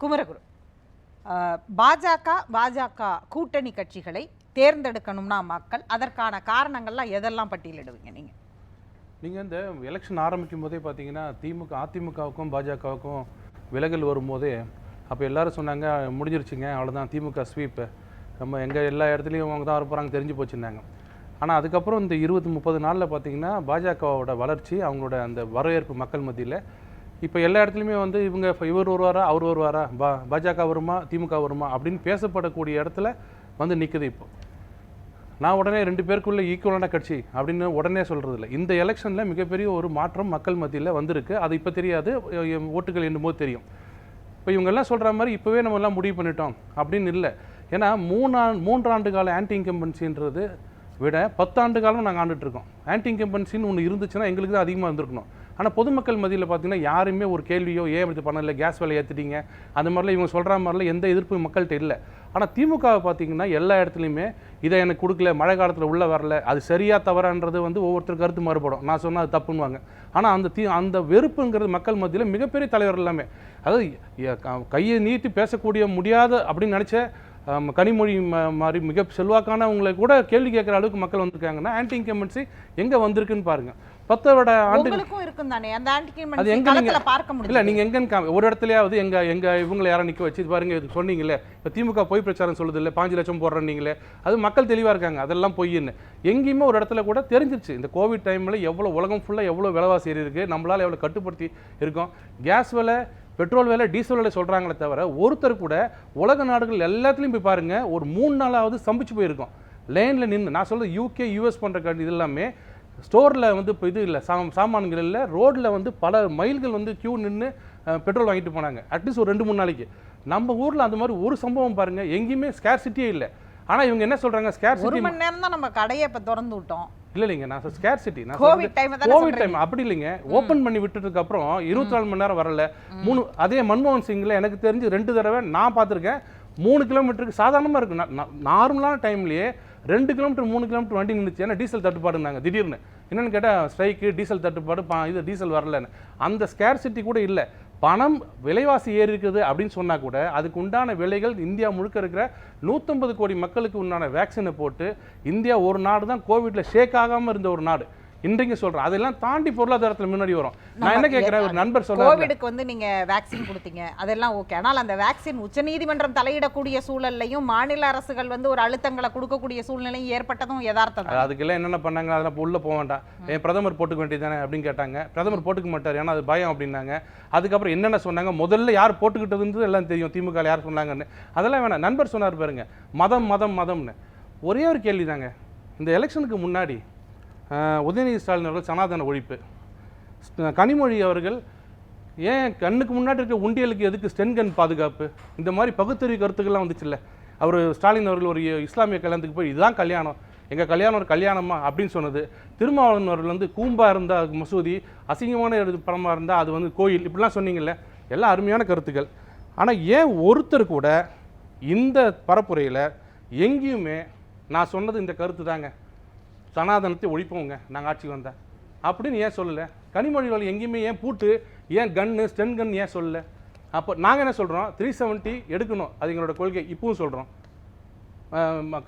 குமரகுரு. பாஜக பாஜக கூட்டணி கட்சிகளை தேர்ந்தெடுக்கணும்னா மக்கள் அதற்கான காரணங்கள்லாம் எதெல்லாம் பட்டியலிடுவீங்க நீங்கள் நீங்கள் இந்த எலெக்ஷன் ஆரம்பிக்கும் போதே பார்த்தீங்கன்னா திமுக அதிமுகவுக்கும் பாஜகவுக்கும் விலகல் வரும்போதே அப்போ எல்லாரும் சொன்னாங்க முடிஞ்சிருச்சுங்க அவ்வளோதான் திமுக ஸ்வீப்பு நம்ம எங்கள் எல்லா இடத்துலையும் அவங்க தான் இருப்பாங்க தெரிஞ்சு போச்சுருந்தாங்க ஆனால் அதுக்கப்புறம் இந்த இருபது முப்பது நாளில் பார்த்தீங்கன்னா பாஜகவோட வளர்ச்சி அவங்களோட அந்த வரவேற்பு மக்கள் மத்தியில் இப்போ எல்லா இடத்துலையுமே வந்து இவங்க இவர் வருவாரா அவர் வருவாரா? பா பாஜக வருமா திமுக வருமா? அப்படின்னு பேசப்படக்கூடிய இடத்துல வந்து நிற்குது இப்போ. நான் உடனே ரெண்டு பேருக்குள்ளே ஈக்குவலான கட்சி அப்படின்னு உடனே சொல்கிறது இல்லை. இந்த எலெக்ஷனில் மிகப்பெரிய ஒரு மாற்றம் மக்கள் மத்தியில் வந்திருக்கு. அது இப்போ தெரியாது. ஓட்டுகள் என்னும்போது தெரியும். இப்போ இவங்கெல்லாம் சொல்கிற மாதிரி இப்போவே நம்ம எல்லாம் முடிவு பண்ணிட்டோம் அப்படின்னு இல்லை. ஏன்னா மூணா மூன்றாண்டு கால ஆன்டி இன்கம்பன்சின்றது விட பத்தாண்டு காலம் நாங்கள் ஆண்டுட்டு இருக்கோம். ஆன்டி இன்கம்பன்சின்னு ஒன்று இருந்துச்சுன்னா எங்களுக்கு தான் அதிகமாக இருந்திருக்கணும். ஆனால் பொதுமக்கள் மத்தியில் பார்த்தீங்கன்னா யாருமே ஒரு கேள்வியோ ஏன் இப்படி பண்ணல? கேஸ் விலை ஏற்றிட்டீங்க அந்த மாதிரிலாம் இவங்க சொல்கிற மாதிரிலாம் எந்த எதிர்ப்பும் மக்கள்கிட்ட இல்லை. ஆனால் திமுகவை பார்த்தீங்கன்னா எல்லா இடத்துலையுமே இதை எனக்கு கொடுக்கல மழை காலத்தில் உள்ளே வரல அது சரியாக தவறான்றது வந்து ஒவ்வொருத்தர் கருத்து மாறுபடும். நான் சொன்னால் அது தப்புன்னுவாங்க. ஆனால் அந்த தீ அந்த வெறுப்புங்கிறது மக்கள் மத்தியில் மிகப்பெரிய தலைவர் எல்லாமே. அதாவது க- கையை நீட்டி பேசக்கூடிய முடியாத அப்படின்னு நினச்ச கனிமொழி மாதிரி மிக செல்வாக்கானவங்களை கூட கேள்வி கேட்குற அளவுக்கு மக்கள் வந்திருக்காங்கன்னா ஆன்டி இன்கம்பன்சி எங்கே வந்திருக்குன்னு பாருங்கள் பத்து வருட ஆண்டு உங்களுக்கும் இருக்கும் தானே அந்த அது ஆன்டிகிமென்சி எங்க நீங்க- பார்க்க இல்ல முடியும் நீங்க எங்கன்னு காமி ஒரு இடத்துலயாவது எங்க எங்க இவங்களை யாரும் நிக்க வச்சு பாருங்க இது சொன்னீங்களே இப்போ திமுக பொய் பிரச்சாரம் சொல்லுது இல்ல பாஞ்சு லட்சம் போடுறேன் நீங்களே அது மக்கள் தெளிவா இருக்காங்க அதெல்லாம் பொய்ன்னு. எங்கேயுமே ஒரு இடத்துல கூட தெரிஞ்சிருச்சு இந்த கோவிட் டைம்ல எவ்வளவு உலகம் ஃபுல்லா எவ்வளவு விலைவாசி இருக்கு நம்மளால எவ்வளவு கட்டுப்படுத்தி இருக்கோம். கேஸ் விலை பெட்ரோல் விலை டீசல் விலை சொல்றாங்களே தவிர ஒருத்தர் கூட உலக நாடுகள் எல்லாத்துலயும் போய் பாருங்க ஒரு மூணு நாளாவது சம்பிச்சு போயிருக்கோம். லைனில் நின்று நான் சொல்றது யூகே யூஎஸ் போன்ற கண்ட்ரி இது எல்லாமே ஸ்டோரில் வந்து இப்போ இது இல்லை. சாம் சாமான்கள் இல்லை. ரோட்டில் வந்து பல மைல்கள் வந்து கியூ நின்று பெட்ரோல் வாங்கிட்டு போனாங்க. அட்லீஸ்ட் ஒரு ரெண்டு மூணு நாளைக்கு. நம்ம ஊரில் அந்த மாதிரி ஒரு சம்பவம் பாருங்க. எங்கேயுமே ஸ்கேர்சிட்டியே இல்லை. ஆனால் இவங்க என்ன சொல்கிறாங்க ஒரு ஸ்கேர்சிட்டி மணி நேரம் தான் நம்ம கடையை இப்ப திறந்து விட்டோம். இல்லை இல்லைங்க நான் ஸ்கேர்சிட்டி நான் கோவிட் டைம் கோவிட் டைம் அப்படி இல்லைங்க. ஓப்பன் பண்ணி விட்டதுக்கு அப்புறம் இருபத்தி நாலு மணி நேரம் வரல. மூணு அதே மன்மோகன் சிங்கில் எனக்கு தெரிஞ்சு ரெண்டு தடவை நான் பார்த்துருக்கேன். மூணு கிலோமீட்டருக்கு சாதாரணமாக இருக்கு. நார்மலான டைம்லயே ரெண்டு கிலோமீட்டர் மூணு கிலோமீட்டர் வண்டி நின்றுச்சு ஏன்னா டீசல் தட்டுப்பாடுனாங்க திடீர்னு. என்னென்னு கேட்டால் ஸ்ட்ரைக்கு டீசல் தட்டுப்பாடு பா இது டீசல் வரலன்னு. அந்த ஸ்கேர்சிட்டி கூட இல்லை. பணம் விலைவாசி ஏறி இருக்குது அப்படின்னு சொன்னால் கூட அதுக்கு உண்டான விலைகள் இந்தியா முழுக்க இருக்கிற நூற்றம்பது கோடி மக்களுக்கு உண்டான வேக்சினை போட்டு இந்தியா ஒரு நாடு தான் கோவிட்டில் ஷேக் ஆகாமல் இருந்த ஒரு நாடு. இன்றைக்கு சொல்றேன். அதெல்லாம் தாண்டி பொருளாதாரத்துல முன்னாடி வரும். நான் என்ன கேட்கிறேன் ஒரு நண்பர் சொல்றாரு கோவிடுக்கு வந்து நீங்க வேக்சின் கொடுத்தீங்க. அதெல்லாம் ஓகே ஆனால் அந்த வேக்சின் உச்சநீதிமன்றம் தலையிடக்கூடிய சூழல்லையும் மாநில அரசுகள் வந்து ஒரு அழுத்தங்களை கொடுக்கக்கூடிய சூழ்நிலையும் ஏற்பட்டதும் யதார்த்தம் தான். அதுக்கெல்லாம் என்னென்ன பண்ணாங்க? அதெல்லாம் உள்ள போக வேண்டாம். ஏன் பிரதமர் போட்டுக்க வேண்டியதானே அப்படின்னு கேட்டாங்க. பிரதமர் போட்டுக்க மாட்டார். ஏன்னா அது பயம் அப்படின்னாங்க. அதுக்கப்புறம் என்னென்ன சொன்னாங்க? முதல்ல யார் போட்டுக்கிட்டதுன்றது எல்லாம் தெரியும். திமுக யார் சொன்னாங்கன்னு. அதெல்லாம் வேணாம். நண்பர் சொன்னார் பாருங்க. மதம் மதம் மதம்னு. ஒரே ஒரு கேள்வி தாங்க இந்த எலெக்ஷனுக்கு முன்னாடி உதயநிதி ஸ்டாலின் அவர்கள் சனாதன ஒழிப்பு. கனிமொழி அவர்கள் ஏன் கண்ணுக்கு முன்னாடி இருக்க உண்டியலுக்கு எதுக்கு ஸ்டென்கன் பாதுகாப்பு? இந்த மாதிரி பகுத்தறிவு கருத்துக்கள்லாம் வந்துச்சுல்ல. அவர் ஸ்டாலின் அவர்கள் ஒரு இஸ்லாமிய கல்யாணத்துக்கு போய் இதுதான் கல்யாணம். எங்கள் கல்யாணம் ஒரு கல்யாணமா அப்படின்னு சொன்னது. திருமாவளவன் அவர்கள் வந்து கூம்பாக இருந்தால் அது மசூதி அசிங்கமான படமாக இருந்தால் அது வந்து கோயில் இப்படிலாம் சொன்னீங்கல்ல. எல்லாம் அருமையான கருத்துக்கள். ஆனால் ஏன் ஒருத்தர் கூட இந்த பரப்புரையில் எங்கேயுமே நான் சொன்னது இந்த கருத்து தாங்க சனாதனத்தை ஒழிப்போங்க நாங்கள் ஆட்சிக்கு வந்தா. அப்படின்னு ஏன் சொல்லலை? கனிமொழிகள் எங்கேயுமே ஏன் பூட்டு ஏன் கன்னு ஸ்டென் கன் ஏன் சொல்லல? அப்போ நாங்கள் என்ன சொல்கிறோம் த்ரீ செவன்ட்டி எடுக்கணும் அது எங்களோட கொள்கை இப்பவும் சொல்கிறோம்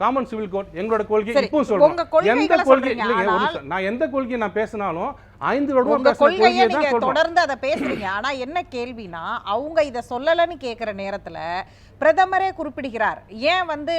காமன் சிவில் கோட் எங்களோட கொள்கை இப்பவும் சொல்றோம். எந்த கொள்கை நிமிஷம். நான் எந்த கொள்கையை நான் பேசினாலும் ஐந்து வருடம் கொள்கையை நீங்க தொடர்ந்து அதை பேசுறீங்க. ஆனா என்ன கேள்வினா அவங்க இத சொல்லலன்னு கேக்குற நேரத்துல பிரதமரே குறிப்பிடுகிறார். ஏன் வந்து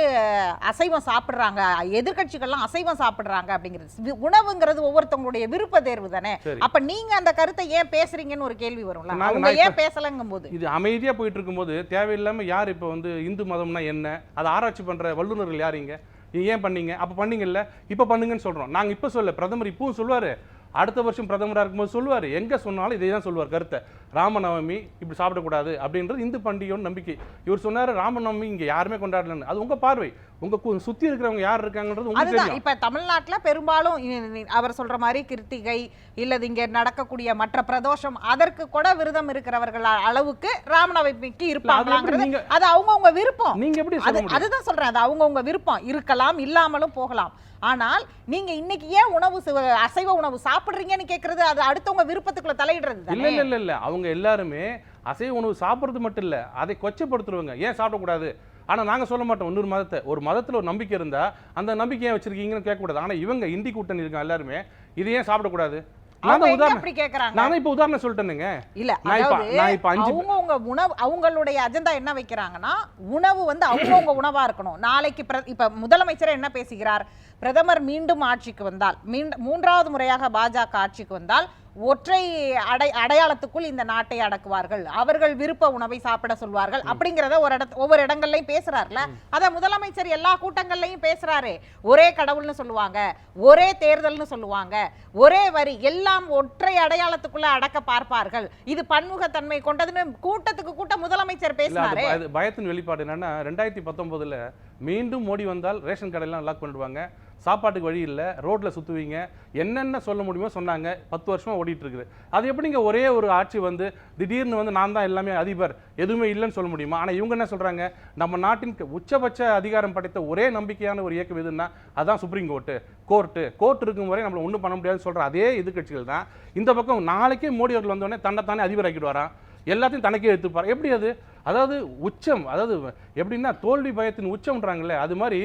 அசைவம் சாப்பிடுறாங்க? எதிர்க்கட்சிகள்லாம் அசைவம் சாப்பிடுறாங்க அப்படிங்கிறது. உணவுங்கிறது ஒவ்வொருத்தவங்களுடைய விருப்ப தேர்வு தானே. அப்ப நீங்க அந்த கருத்தை ஏன் பேசுறீங்கன்னு ஒரு கேள்வி வரும்ல? அவங்க ஏன் பேசலங்கும் போது இது அமைதியா போயிட்டு இருக்கும்போது தேவையில்லாம யார் இப்போ வந்து இந்து மதம்னா என்ன? அதை ஆராய்ச்சி பண்ற வல்லுநர்கள் யார் இங்க? நீங்க ஏன் பண்ணீங்க? அப்ப பண்ணீங்கல்ல? இப்ப பண்ணுங்கன்னு சொல்றோம். நாங்க இப்ப சொல்ல பிரதமர் இப்பவும் சொல்லுவாரு அடுத்த வருஷம் பிரதமரா இருக்கும்போது சொல்லுவாரு. எங்க சொன்னாலும் இதை தான் சொல்லுவார் கருத்தை. ராமநவமி இப்படி சாப்பிடக்கூடாது அப்படின்றது இந்து பண்டிகையோட நம்பிக்கை. இவர் சொன்னாரு ராமநவமி இங்க யாருமே கொண்டாடலன்னு. அது உங்க பார்வை. உங்க கு- சுத்தி இருக்கிறவங்க யார் இருக்காங்கன்றது உங்களுக்கு இப்ப தமிழ்நாட்டுல பெரும்பாலும் அவர் சொல்ற மாதிரி கிருத்திகை இல்லது இங்க நடக்கக்கூடிய மற்ற பிரதோஷம் அதற்கு கூட விரதம் இருக்கிறவர்கள் அளவுக்கு ராமநவமிக்கு நீங்க- அது அவங்கவங்க விருப்பம். நீங்க எப்படி அதுதான் சொல்றேன் அது அவங்கவங்க விருப்பம். இருக்கலாம் இல்லாமலும் போகலாம். ஆனால் நீங்க இன்னைக்கு ஏன் உணவு அசைவ உணவு சாப்பிடுறீங்கன்னு கேட்கறது அது அடுத்தவங்க விருப்பத்துக்குள்ள தலையிடுறது இல்ல இல்ல இல்ல இல்ல. அவங்க எல்லாருமே அசைவ உணவு சாப்பிட்றது மட்டும் இல்லை அதை கொச்சப்படுத்துருவாங்க ஏன் சாப்பிடக்கூடாது? ஆனா நாங்க சொல்ல மாட்டோம் இன்னொரு மதத்தை. ஒரு மதத்துல ஒரு நம்பிக்கை இருந்தா அந்த நம்பிக்கையை வச்சுருக்கீங்கன்னு வச்சிருக்கீங்கன்னு கேட்கக்கூடாது. ஆனா இவங்க இந்தி கூட்டணி இருக்காங்க எல்லாருமே இது ஏன் சாப்பிடக்கூடாது? நான் அவங்க உதாரணம். அப்படி கேக்குறாங்க? நான் தான் இப்போ உதாரணம் சொல்லிட்டேனுங்க. இல்ல அவங்க உங்க உணவு அவங்களுடைய அஜெண்டா என்ன வைக்கிறாங்கன்னா உணவு வந்து அவங்கவங்க உணவா இருக்கணும். நாளைக்கு இப்ப முதலமைச்சர் என்ன பேசுகிறார்? பிரதமர் மீண்டும் ஆட்சிக்கு வந்தால் மீண்டும் மூன்றாவது முறையாக பாஜக ஆட்சிக்கு வந்தால் ஒற்றை அடை அடையாளத்துக்குள் இந்த நாட்டை அடக்குவார்கள். அவர்கள் விருப்ப உணவை சாப்பிட சொல்வார்கள். அப்படிங்கறத ஒரு இடத்து ஒவ்வொரு இடங்கள்லயும் பேசுறாருல. அத முதலமைச்சர் எல்லா கூட்டங்கள்லயும் பேசுறாரு. ஒரே கடவுள்னு சொல்லுவாங்க. ஒரே தேர்தல்னு சொல்லுவாங்க. ஒரே வரி எல்லாம் ஒற்றை அடையாளத்துக்குள்ள அடக்க பார்ப்பார்கள். இது பன்முகத்தன்மை கொண்டதுன்னு கூட்டத்துக்கு கூட்டம் முதலமைச்சர் பேசினாரு. பயத்தின் வெளிப்பாடு என்னன்னா ரெண்டாயிரத்தி பத்தொன்பதுல மீண்டும் மோடி வந்தால் ரேஷன் கடையெல்லாம் லாக் பண்ணிடுவாங்க. சாப்பாட்டுக்கு வழி இல்லை ரோட்டில் சுற்றுவீங்க என்னென்ன சொல்ல முடியுமோ சொன்னாங்க பத்து வருஷமாக ஓடிட்டுருக்குது. அது எப்படிங்க ஒரே ஒரு ஆட்சி வந்து திடீர்னு வந்து நான் தான் எல்லாமே அதிபர் எதுவுமே இல்லைன்னு சொல்ல முடியுமா? ஆனால் இவங்க என்ன சொல்கிறாங்க நம்ம நாட்டின் உச்சபட்ச அதிகாரம் படைத்த ஒரே நம்பிக்கையான ஒரு இயக்கம் எதுன்னா அதான் சுப்ரீம் கோர்ட்டு கோர்ட்டு கோர்ட் இருக்கும் வரை நம்மளை ஒன்றும் பண்ண முடியாதுன்னு சொல்கிற அதே எதிர்க்கட்சிகள் தான். இந்த பக்கம் நாளைக்கே மோடி அவர்கள் வந்தோடனே தன்னைத்தானே அதிபர் ஆக்கிட்டு வரான் எல்லாத்தையும் தனக்கே எடுத்துப்பார். எப்படி அது? அதாவது உச்சம் அதாவது எப்படின்னா தோல்வி பயத்தின் உச்சம்ன்றாங்கல்ல அது மாதிரி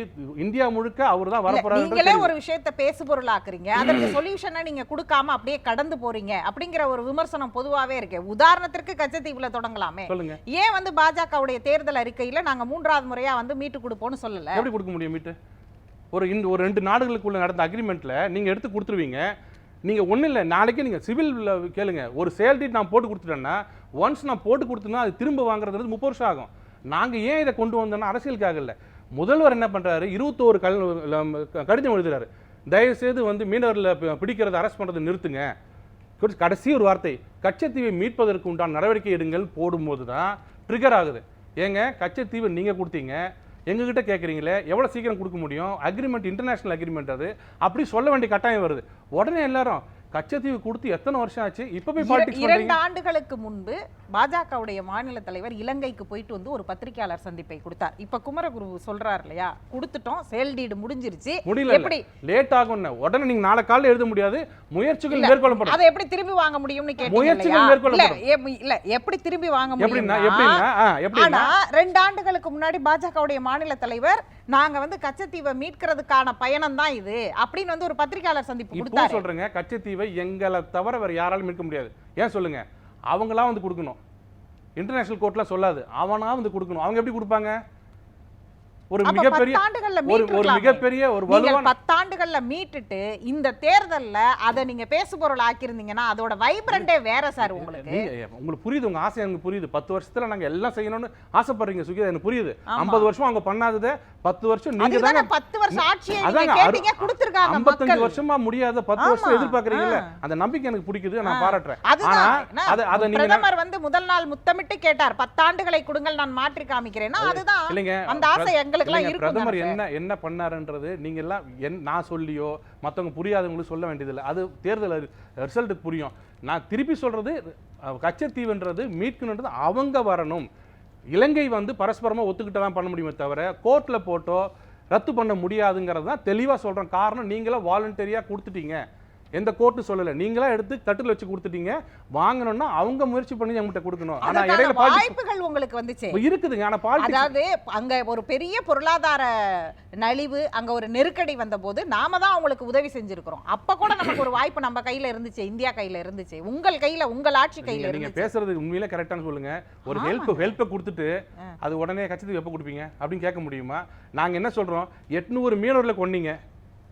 இந்தியா முழுக்க அவர் தான் இல்ல, நீங்களே வரப்போறாரு ஒரு விஷயத்த பேசு பொருளாக்குறீங்க அதற்கு சொல்யூஷனை நீங்க கொடுக்காம அப்படியே கடந்து போறீங்க அப்படிங்கிற ஒரு விமர்சனம் பொதுவாவே இருக்கு. உதாரணத்திற்கு கச்சத்தீவுல தொடங்கலாமே. சொல்லுங்க. ஏன் வந்து பாஜகவுடைய தேர்தல் அறிக்கையில நாங்க மூன்றாவது முறையா வந்து மீட்டு கொடுப்போம்னு சொல்லல? எப்படி கொடுக்க முடியும் மீட்டு? ஒரு இந்த ஒரு ரெண்டு நாடுகளுக்குள்ள நடந்த அக்ரிமெண்ட்ல நீங்க எடுத்து கொடுத்துருவீங்க. நீங்கள் ஒன்றும் இல்லை நாளைக்கு நீங்கள் சிவில் கேளுங்க. ஒரு சேல் டீட் நான் போட்டு கொடுத்துட்டேன்னா ஒன்ஸ் நான் போட்டு கொடுத்தேன்னா அது திரும்ப வாங்குறது முப்பது வருஷம் ஆகும். நாங்கள் ஏன் இதை கொண்டு வந்தோம்னா அரசியலுக்காக இல்லை. முதல்வர் என்ன பண்ணுறாரு இருபத்தோரு கல் கடிதம் எழுதுறாரு. தயவுசெய்து வந்து மீனவர்களை பிடிக்கிறத அரெஸ்ட் பண்ணுறதை நிறுத்துங்க. கடைசி- கடைசி ஒரு வார்த்தை. கச்சத்தீவை மீட்பதற்கு உண்டான நடவடிக்கை எடுங்கள் போடும்போது தான் ட்ரிகர் ஆகுது. ஏங்க கச்சத்தீவை நீங்கள் கொடுத்தீங்க. எங்ககிட்ட கேட்குறீங்களே எவ்வளோ சீக்கிரம் கொடுக்க முடியும்? அக்ரிமெண்ட் இன்டர்நேஷனல் அக்ரிமெண்ட் அது. அப்படி சொல்ல வேண்டிய கட்டாயம் வருது. உடனே எல்லாரும் கச்சத்தீவு கொடுத்து எத்தனை வருஷம் ஆச்சு? இப்போ போய் பாலிடிக்ஸ் இரண்டு ஆண்டுகளுக்கு முன்பு பாஜகவுடைய மாநில தலைவர் இலங்கைக்கு போயிட்டு வந்து ஒரு பத்திரிகையாளர் சந்திப்பை கொடுத்தார். இப்ப குமரகுரு சொல்றாரு இல்லையா? கொடுத்துட்டோம் செயல்டீடு முடிஞ்சிருச்சு. முடியல எப்படி? லேட் ஆகும்னு உடனே நீங்க நாளை காலைல எழுத முடியாது. முயற்சிகள் மேற்கொள்ளப்படும். அதை எப்படி திரும்பி வாங்க முடியும்னு கேட்டீங்க முயற்சிகள் மேற்கொள்ளப்படும். இல்ல எப்படி திரும்பி வாங்க முடியும் எப்படின்னா எப்படின்னா ரெண்டு ஆண்டுகளுக்கு முன்னாடி பாஜகவுடைய மாநில தலைவர் நாங்க வந்து கச்சத்தீவை மீட்கிறதுக்கான பயணம் தான் இது அப்படின்னு வந்து ஒரு பத்திரிகையாளர் சந்திப்பு கொடுத்தாரு. சொல்றேங்க கச்சத்தீவை எங்களை தவிர வேற யாராலும் மீட்க முடியாது. ஏன் சொல்லுங்க? அவங்களாம் வந்து கொடுக்கணும். இன்டர்நேஷனல் கோர்ட்லாம் சொல்லாது. அவனா வந்து கொடுக்கணும். அவங்க எப்படி கொடுப்பாங்க? ஒரு மிகப்பெரிய ஒரு ஒரு. மிகப்பெரிய ஒரு நீங்கள் வலுவான பத்தாண்டுகள்ல மீட்டுட்டு இந்த தேர்தல்ல அதை நீங்க பேசு பொருள் ஆக்கியிருந்தீங்கன்னா அதோட வைப்ரண்டே வேற சார் உங்களுக்கு. உங்களுக்கு புரியுது உங்க ஆசை எனக்கு புரியுது. பத்து வருஷத்துல நாங்க எல்லாம் செய்யணும்னு ஆசைப்படுறீங்க சுகிதா எனக்கு புரியுது. ஐம்பது வருஷம் அவங்க பண்ணாததை பத்து வருஷம் நீங்க தாங்க பத்து வருஷம் ஆட்சியை நீங்க கேட்டீங்க கொடுத்திருக்காங்க மக்கள். வருஷமா முடியாத பத்து. வருஷம் எதிர்பார்க்கறீங்கல்ல ஆ. அந்த நம்பிக்கை எனக்கு பிடிக்குது நான். பாராட்டுறேன். அதுதான் ஆனா அதை அதை நீங்க பிரதமர் வந்து முதல் நாள் முத்தமிட்டு கேட்டார் பத்தாண்டுகளை கொடுங்கள் நான் மாற்றி காமிக்கிறேன்னா. அதுதான் இல்லைங்க அந்த ஆசை எங்களுக்கு எல்லாம் இருக்கும் பிரதமர் தானே என்ன என்ன பண்ணாருன்றது நீங்க எல்லாம் நான் சொல்லியோ மத்தவங்க புரியாதவங்களுக்கு சொல்ல வேண்டியதில்லை. அது தேர்தல் ரிசல்ட்டுக்கு புரியும். நான் திருப்பி சொல்றது கச்சத்தீவுன்றது மீட்கணுன்றது அவங்க வரணும். இலங்கை வந்து பரஸ்பரமாக ஒத்துக்கிட்டு தான் பண்ண முடியுமே தவிர கோர்ட்டில் போட்டோ ரத்து பண்ண முடியாதுங்கிறது தான் தெளிவாக சொல்கிறேன் காரணம் நீங்களே வாலண்டரியாக கொடுத்துட்டீங்க. எந்த கோர்ட்டு சொல்லல. நீங்களா எடுத்து தட்டுல வச்சு கொடுத்துட்டீங்க. வாங்கணும்னா அவங்க முயற்சி பண்ணி எங்கிட்ட கொடுக்கணும். ஆனா இடையில வாய்ப்புகள் உங்களுக்கு வந்துச்சு. இருக்குதுங்க. ஆனா பாலிடிக்ஸ் அதாவது அங்க ஒரு பெரிய பொருளாதார நலிவு அங்க ஒரு நெருக்கடி வந்தபோது நாம தான் அவங்களுக்கு உதவி செஞ்சிருக்கிறோம். அப்ப கூட நமக்கு ஒரு வாய்ப்பு நம்ம கையில இருந்துச்சு இந்தியா கையில இருந்துச்சு. உங்கள் கையில உங்கள் ஆட்சி கையில நீங்க- பேசுறது உண்மையில கரெக்டானு சொல்லுங்க. ஒரு ஹெல்ப் ஹெல்ப்பை கொடுத்துட்டு அது உடனே கட்சிக்கு எப்போ கொடுப்பீங்க? அப்படின்னு கேட்க முடியுமா? நாங்க என்ன சொல்றோம்? எட்நூறு மீனவர்களை கொன்னீங்க.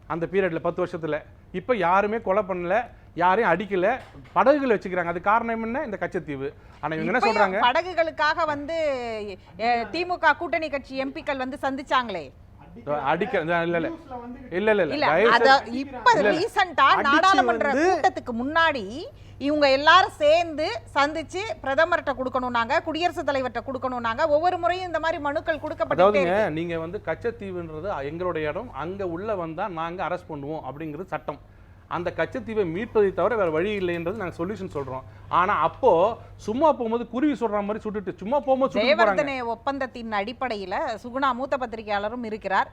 அந்த பீரியட்ல பத்து வருஷத்துல. இப்ப யாருமே கொலை பண்ணல யாரையும் அடிக்கல படகுகள் வச்சுக்கிறாங்க. அது காரணம் என்ன? இந்த கச்சத்தீவு. ஆனா இவங்க என்ன சொல்றாங்க? படகுகளுக்காக வந்து திமுக கூட்டணி கட்சி எம்பிக்கள் வந்து சந்திச்சாங்களே. அடிக்க இல்ல அத இப்ப நாடாளுமன்ற கூட்டத்துக்கு முன்னாடி இவங்க எல்லாரும் சேர்ந்து சந்திச்சு பிரதமர்கிட்ட கொடுக்கணும்னாங்க குடியரசுத் தலைவர்கிட்ட கொடுக்கணும்னாங்க ஒவ்வொரு முறையும் இந்த மாதிரி மனுக்கள் கொடுக்கப்பட்டு அதாவதுங்க நீங்க வந்து கச்சத்தீவுன்றது எங்களுடைய இடம். அங்க உள்ள வந்தா நாங்க அரெஸ்ட் பண்ணுவோம் அப்படிங்கிறது சட்டம். அந்த கச்சத்தீவை மீட்பதை தவிர வேற வழி இல்லைன்றது நாங்க சொல்யூஷன் சொல்றோம். ஆனா அப்போ சும்மா போகும்போது குருவி சொல்ற மாதிரி சுட்டுட்டு சும்மா போகும்போது ஜெயவர்தனே ஒப்பந்தத்தின் அடிப்படையில சுகுணா மூத்த பத்திரிகையாளரும் இருக்கிறார்.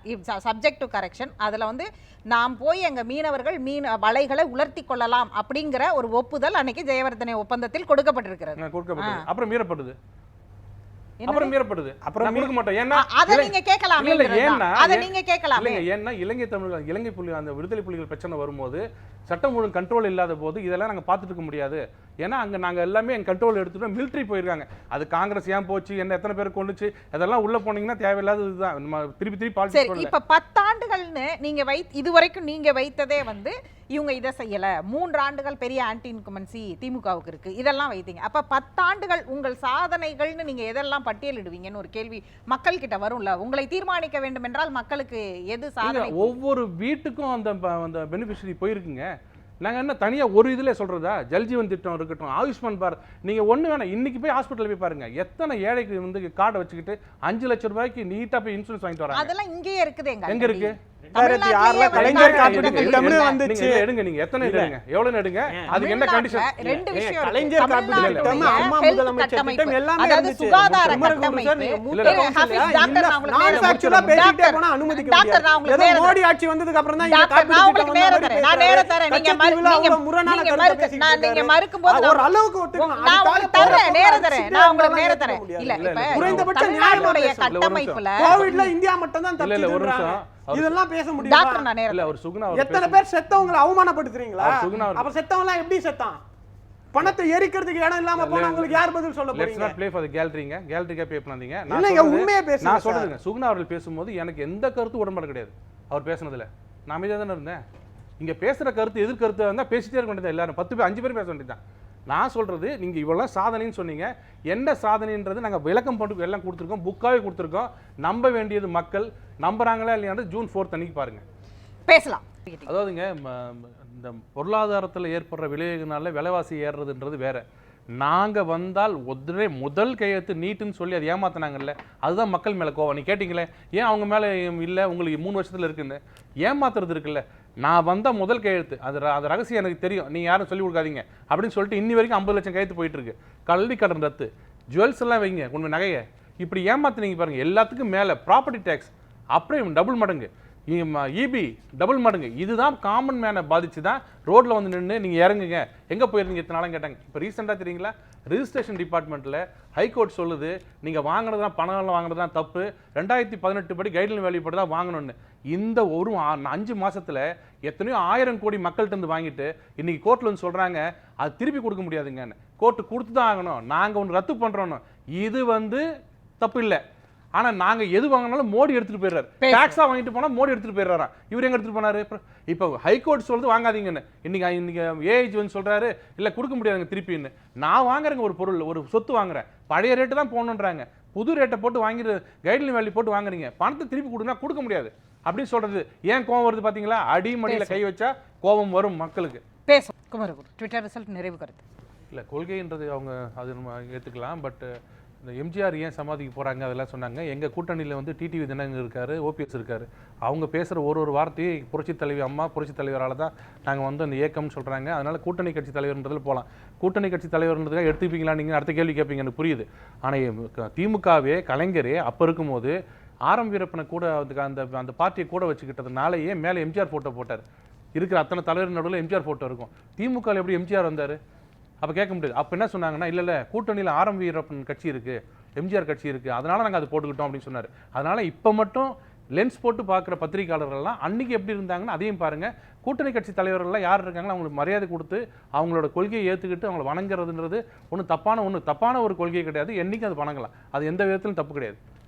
சப்ஜெக்ட் டு கரெக்ஷன் அதுல வந்து நாம் போய் எங்க மீனவர்கள் மீன் வலைகளை உலர்த்தி கொள்ளலாம் அப்படிங்கிற ஒரு ஒப்புதல் அன்னைக்கு ஜெயவர்தனே ஒப்பந்தத்தில் கொடுக்கப்பட்டிருக்கிறது. கொடுக்கப்பட்டது அப்புறம் மீறப்படுது? அப்புறம் மீறப்படுது. அப்புறம் கொடுக்க மாட்டோம். ஏன்னா அதை நீங்க கேட்கலாமே இல்ல, ஏன்னா அதை நீங்க கேட்கலாமே. இல்லைங்க ஏன்னா இலங்கை தமிழர்கள் இலங்கை புலி அந்த விடுதலை புலிகள் பிரச்சனை வரும்போது சட்டம் ஒழுங்கு கண்ட்ரோல் இல்லாத போது இதெல்லாம் நாங்க பார்த்துட்டு இருக்க முடியாது. ஏன்னா அங்க நாங்க எல்லாமே என் கண்ட்ரோல் எடுத்துட்டு மிலிட்டரி போயிருக்காங்க. அது காங்கிரஸ் ஏன் போச்சு? என்ன எத்தனை பேர் கொண்டுச்சு அதெல்லாம் உள்ள போனீங்கன்னா தேவையில்லாத இதுதான். நம்ம திருப்பி திருப்பி பாலிடிக்ஸ் இப்ப பத்தாண்டுகள்னு நீங்க வை இதுவரைக்கும் நீங்க வைத்ததே வந்து இவங்க இதை செய்யல. மூன்று ஆண்டுகள் பெரிய ஆன்டி இன்குமன்சி திமுகவுக்கு இருக்கு. இதெல்லாம் வைத்தீங்க. அப்ப பத்தாண்டுகள் உங்கள் சாதனைகள்னு நீங்க எதெல்லாம் பட்டியலிடுவீங்கன்னு ஒரு கேள்வி மக்கள் கிட்ட வரும்ல. உங்களை தீர்மானிக்க வேண்டும் என்றால் மக்களுக்கு எது சாதனை? ஒவ்வொரு வீட்டுக்கும் அந்த அந்த பெனிஃபிஷரி போயிருக்குங்க. நாங்க என்ன தனியா ஒரு இதுல சொல்றதா? ஜல்ஜீவன் திட்டம் இருக்கட்டும் ஆயுஷ்மான் பாரத். நீங்க ஒண்ணு வேணாம் இன்னைக்கு போய் ஹாஸ்பிட்டல் போய் பாருங்க. எத்தனை ஏழைக்கு வந்து கார்டை வச்சுக்கிட்டு அஞ்சு லட்சம் ரூபாய்க்கு நீட்டா போய் இன்சூரன்ஸ் வாங்கிட்டு வராங்க? அதெல்லாம் இங்கேயே இருக்குது எங்க எங்க இருக்கு? ரெண்டாயிரத்தி ஆறுல கலைஞர் எடுங்க, திட்டம்னு எடுங்க. வந்துச்சு. நீங்க எடுங்க நீங்க எத்தனை எடுங்க எவ்வளவு எடுங்க அதுக்கு என்ன தமிழ்நாட்டுல கண்டிஷன் ரெண்டு விஷயம். கலைஞர் திட்டம், அம்மா முதலமைச்சர். திட்டம் எல்லாமே அதாவது இருந்துச்சு. சுகாதார. பேசிட்டே போனா அனுமதிக்க மோடி ஆட்சி வந்ததுக்கு அப்புறம் தான் இந்த நான் திட்டம் தரேன். நீங்க நீங்க- முரணான நீங்க கருத்தை மறுக்க- பேசிட்டு நான் நீங்க இருக்காரு. மறுக்கும்போது அது நான் ஒரு அளவுக்கு. நான் உங்களுக்கு தரேன், தரேன். நான் உங்களுக்கு தரேன். இல்ல, நிமிஷம். கட்டமைப்புல கோவிட்ல இந்தியா மட்டும் தான் இல்ல, ஒரு இதெல்லாம் பேச டாக்டர் முடியுமா நான் இல்ல அவர் சுகுணா அவர் எத்தனை பேசும்போது- பேர் செத்தவங்களை அவமானப்படுத்துறீங்களா? அப்ப செத்தவங்க எப்படி செத்தான்? பணத்தை எரிக்கிறதுக்கு இடம் இல்லாம போனவங்களுக்கு யார் பதில் சொல்ல போறீங்க? நாட் ப்ளே ஃபார் தி கேலரிங்க கேலரிக்கா பே பண்ணாதீங்க. நான் இல்லைங்க, உண்மையை பேசுங்க நான் சார். சொல்றதுங்க சுகுணா அவர்கள் பேசும்போது எனக்கு எந்த கருத்து உடன்பாடு கிடையாது. அவர் பேசுனதுல. நான் அமைதியா தானே இருந்தேன். இங்க பேசுற கருத்து எதிர்கருத்து இருந்தா பேசிட்டே இருக்க வேண்டியது எல்லாரும். பத்து பேர் அஞ்சு பேர் பேச வேண்டியதுதான். நான் சொல்றது நீங்க இவ்வளவு சாதனைன்னு சொன்னீங்க. என்ன சாதனைன்றது நாங்க விளக்கம் போட்டு எல்லாம் கொடுத்துருக்கோம் புக்காவே கொடுத்துருக்கோம். நம்ப வேண்டியது மக்கள். நம்புறாங்களா இல்லையான்னு ஜூன் ஃபோர்த் அன்னைக்கு பாருங்க. பேசலாம். அதாவதுங்க இந்த பொருளாதாரத்தில் ஏற்படுற விளைவுனால விலைவாசி ஏறுறதுன்றது வேற. நாங்க வந்தால் உடனே முதல் கையெழுத்து நீட்டுன்னு சொல்லி அதை ஏமாத்தினாங்கல்ல அதுதான் மக்கள் மேல கோவம். நீ கேட்டீங்களே ஏன் அவங்க மேல இல்ல உங்களுக்கு மூணு வருஷத்துல இருக்குன்னு? ஏமாத்துறது இருக்குல்ல. நான் வந்த முதல் கையெழுத்து. அது அது ரகசியம் எனக்கு தெரியும். நீ யாரும் சொல்லி கொடுக்காதீங்க. அப்படின்னு சொல்லிட்டு இன்னி வரைக்கும் ஐம்பது லட்சம் கையெழுத்து போயிட்டு இருக்கு கல்வி கடன் ரத்து. ஜுவல்ஸ் எல்லாம் வைங்க உண்மை நகையை. இப்படி ஏமாத்துனீங்க பாருங்க. எல்லாத்துக்கும் மேலே ப்ராப்பர்ட்டி டேக்ஸ் அப்படியே டபுள் மடங்கு. இபி டபுள் மடங்கு. இதுதான் காமன் மேனை பாதிச்சு தான் ரோட்டில் வந்து நின்று நீங்கள் இறங்குங்க. எங்கே போயிருந்தீங்க? இத்தனை நாளும் கேட்டாங்க. இப்போ ரீசெண்டாக தெரியுங்களா? ரிஜிஸ்ட்ரேஷன் டிபார்ட்மெண்ட்டில் ஹைகோர்ட் சொல்லுது நீங்கள் வாங்கினது தான் பணம் தான் தப்பு. ரெண்டாயிரத்தி பதினெட்டு படி கைட்லைன் வேல்யூ படி தான் வாங்கணும்னு. இந்த ஒரு அஞ்சு மாதத்தில் எத்தனையோ ஆயிரம் கோடி மக்கள்கிட்ட இருந்து வாங்கிட்டு இன்றைக்கி கோர்ட்டில் வந்து சொல்கிறாங்க அது திருப்பி கொடுக்க முடியாதுங்கன்னு. கோர்ட்டு கொடுத்து தான் ஆகணும். நாங்கள் ஒன்று ரத்து பண்ணுறோன்னு இது வந்து தப்பு இல்லை. ஆனா நாங்க எது வாங்கினாலும் மோடி எடுத்துட்டு போயிடுறாரு. பேசு. டாக்ஸா வாங்கிட்டு போனா மோடி எடுத்துட்டு போயிடுறாராம் இவர் எங்க எடுத்துட்டு போனாரு? இப்போ ஹைகோர்ட் சொல்றது வாங்காதீங்கன்னு. இன்னைக்கு இன்னைக்கு ஏஜ் வந்து சொல்றாரு இல்ல கொடுக்க முடியாதுங்க திருப்பின்னு. நான் வாங்குறேங்க ஒரு பொருள் ஒரு சொத்து வாங்குறேன். பழைய ரேட்டு தான் போகணுன்றாங்க. புது ரேட்டை போட்டு வாங்கிட்டு கைட்லைன் வேல்யூ போட்டு வாங்குறீங்க. பணத்தை திருப்பி கொடுங்க கொடுக்க முடியாது. அப்படின்னு சொல்றது. ஏன் கோவம் வருது பாத்தீங்களா? அடிமடியில கை வச்சா கோபம் வரும் மக்களுக்கு. பேசும் குமரகுரு ட்விட்டர் ரிசல்ட் நிறைவு கருத்து. இல்லை கொள்கைன்றது அவங்க அது நம்ம ஏற்றுக்கலாம் பட் இந்த எம்ஜிஆர் ஏன் சமாதிக்கு போகிறாங்க அதெல்லாம் சொன்னாங்க. எங்கள் கூட்டணியில் வந்து டிடிவி தினகரன் இருக்கார் ஓபிஎஸ் இருக்கார். அவங்க பேசுகிற ஒரு ஒரு வார்த்தையை புரட்சி தலைவி அம்மா புரட்சி தலைவரால் தான் நாங்கள் வந்து அந்த இயக்கம்னு சொல்கிறாங்க அதனால் கூட்டணி கட்சி தலைவர்ன்றதில் போகலாம் கூட்டணி கட்சி தலைவர்ன்றதுக்காக எடுத்துப்பீங்களா நீங்கள் அடுத்த கேள்வி கேட்பீங்க எனக்கு புரியுது. ஆனால் திமுகவே கலைஞரே அப்போ இருக்கும்போது ஆரம் வீரப்பனை கூட அதுக்கு அந்த அந்த பார்ட்டியை கூட வச்சுக்கிட்டதுனாலேயே மேலே எம்ஜிஆர் ஃபோட்டோ போட்டார். இருக்கிற அத்தனை தலைவர் நடுவில் எம்ஜிஆர் ஃபோட்டோ இருக்கும். திமுக எப்படி எம்ஜிஆர் வந்தார்? அப்போ கேட்க முடியாது. அப்போ என்ன சொன்னாங்கன்னா இல்லை இல்லை கூட்டணியில் ஆரம் வீரப்பன் கட்சி இருக்குது எம்ஜிஆர் கட்சி இருக்கு. அதனால நாங்கள் அது போட்டுக்கிட்டோம் அப்படின்னு சொன்னார். அதனால இப்போ மட்டும் லென்ஸ் போட்டு பார்க்குற பத்திரிகையாளர்கள்லாம் அன்றைக்கி எப்படி இருந்தாங்கன்னா அதையும் பாருங்க. கூட்டணி கட்சி தலைவர்கள்லாம் யார் இருக்காங்களோ அவங்களுக்கு மரியாதை கொடுத்து அவங்களோட கொள்கையை ஏற்றுக்கிட்டு அவங்கள வணங்குறதுன்றது ஒன்றும் தப்பான ஒன்று தப்பான ஒரு கொள்கை கிடையாது. என்றைக்கும் அது வணங்கலாம். அது எந்த விதத்திலும் தப்பு கிடையாது.